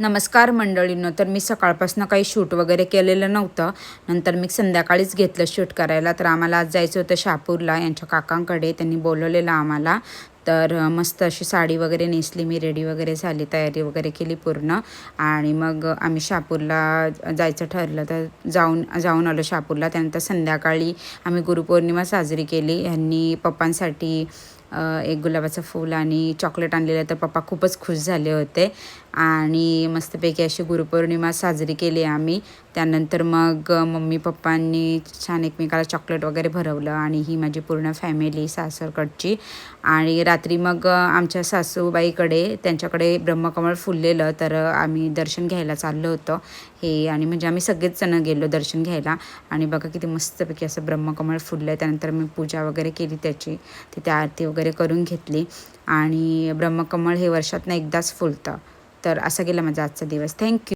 नमस्कार मंडळींनो तर मी सकाळपासून काही शूट वगैरे केलेलं नव्हतं. नंतर मी संध्याकाळीच घेतलं शूट करायला. तर आम्हाला आज जायचं होतं शापूरला यांच्या काकांकडे त्यांनी बोलवलेलं आम्हाला. तर मस्त अशी साडी वगैरे नेसली. मी रेडी वगैरे झाली. तयारी वगैरे केली पूर्ण. आणि मग आम्ही शापूरला जायचं ठरलं. तर जाऊन जाऊन आलो शापूरला त्यानंतर संध्याकाळी आम्ही गुरुपौर्णिमा साजरी केली. ह्यांनी पप्पांसाठी एक गुलाबाचं फूल आणि चॉकलेट आणलेलं तर पप्पा खूपच खुश झाले होते. आणि मस्तपैकी अशी गुरुपौर्णिमा साजरी केली आम्ही. त्यानंतर मग मम्मी पप्पांनी छान एकमेकाला चॉकलेट वगैरे भरवलं आणि ही माझी पूर्ण फॅमिली सासरकडची. आणि रात्री मग आमच्या सासूबाईकडे त्यांच्याकडे ब्रह्मकमळ फुललेलं तर आम्ही दर्शन घ्यायला चाललो होतो. हे आणि म्हणजे आम्ही सगळेच जण गेलो दर्शन घ्यायला. आणि बघा किती मस्तपैकी असं ब्रह्मकमळ फुललं आहे त्यानंतर मी पूजा वगैरे केली त्याची. तिथे आरती वगैरे करून घेतली. आणि ब्रह्मकमळ हे वर्षातनं एकदाच फुलतं. तर असा गेला माझा आजचा दिवस. थँक्यू